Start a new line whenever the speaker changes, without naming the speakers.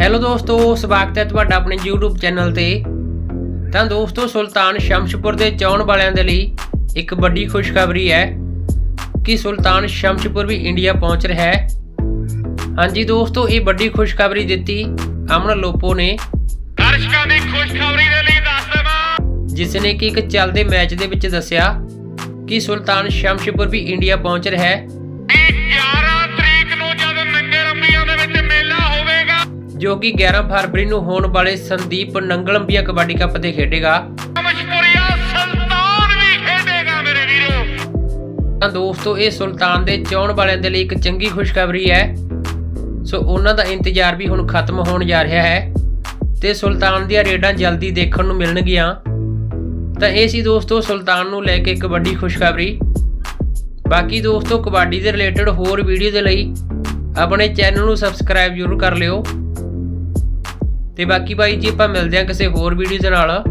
Hello ਦੋਸਤੋ ਸਵਾਗਤ ਹੈ ਤੁਹਾਡਾ ਆਪਣੇ YouTube ਚੈਨਲ ਤੇ। ਤਾਂ ਦੋਸਤੋ ਸੁਲਤਾਨ ਸ਼ਮਸ਼ਪੁਰ ਦੇ ਚਾਹਣ ਵਾਲਿਆਂ ਦੇ ਲਈ ਇੱਕ ਵੱਡੀ ਖੁਸ਼ਖਬਰੀ ਹੈ ਕਿ ਸੁਲਤਾਨ ਸ਼ਮਸ਼ਪੁਰ ਵੀ ਇੰਡੀਆ ਪਹੁੰਚ ਰਿਹਾ ਹੈ। ਹਾਂਜੀ ਦੋਸਤੋ ਇਹ ਵੱਡੀ ਖੁਸ਼ਖਬਰੀ ਦਿੱਤੀ ਅਮਨ ਲੋਪੋ ਨੇ।
ਦਰਸ਼ਕਾਂ ਦੀ ਖੁਸ਼ਖਬਰੀ ਦੇ ਲਈ ਦੱਸ ਦੇਵਾਂ।
ਜਿਸ ਨੇ ਕਿ ਇੱਕ ਚੱਲਦੇ ਮੈਚ ਦੇ ਵਿੱਚ ਦੱਸਿਆ ਕਿ ਸੁਲਤਾਨ ਸ਼ਮਸ਼ਪੁਰ ਵੀ ਇੰਡੀਆ ਪਹੁੰਚ ਰਿਹਾ ਹੈ। ਜੋ ਕਿ 11 ਫਰਵਰੀ ਨੂੰ ਹੋਣ ਵਾਲੇ ਸੰਦੀਪ ਨੰਗਲੰਬੀਆ ਕਬੱਡੀ ਕੱਪ ਤੇ ਖੇਡੇਗਾ। ਤਾਂ ਦੋਸਤੋ, ਇਹ ਸੁਲਤਾਨ ਦੇ ਚਾਹਣ ਵਾਲਿਆਂ ਦੇ ਲਈ ਇੱਕ ਚੰਗੀ ਖੁਸ਼ਖਬਰੀ ਹੈ। ਸੋ ਉਹਨਾਂ ਦਾ ਇੰਤਜ਼ਾਰ ਵੀ ਹੁਣ ਖਤਮ ਹੋਣ ਜਾ ਰਿਹਾ ਹੈ ਤੇ ਸੁਲਤਾਨ ਦੀਆਂ ਰੇਡਾਂ ਜਲਦੀ ਦੇਖਣ ਨੂੰ ਮਿਲਣਗੀਆਂ। ਤਾਂ ਇਹ ਸੀ ਦੋਸਤੋ, ਸੁਲਤਾਨ ਨੂੰ ਲੈ ਕੇ ਇੱਕ ਵੱਡੀ ਖੁਸ਼ਖਬਰੀ। ਬਾਕੀ ਦੋਸਤੋ, ਕਬੱਡੀ ਦੇ ਰਿਲੇਟਡ ਹੋਰ ਵੀਡੀਓ ਦੇ ਲਈ ਆਪਣੇ ਚੈਨਲ ਨੂੰ ਸਬਸਕ੍ਰਾਈਬ ਜ਼ਰੂਰ ਕਰ ਲਿਓ। ਤੇ ਬਾਕੀ ਬਾਈ ਜੀ ਆਪਾਂ ਮਿਲਦੇ ਹਾਂ ਕਿਸੇ ਹੋਰ ਵੀਡੀਓ ਦੇ ਨਾਲ।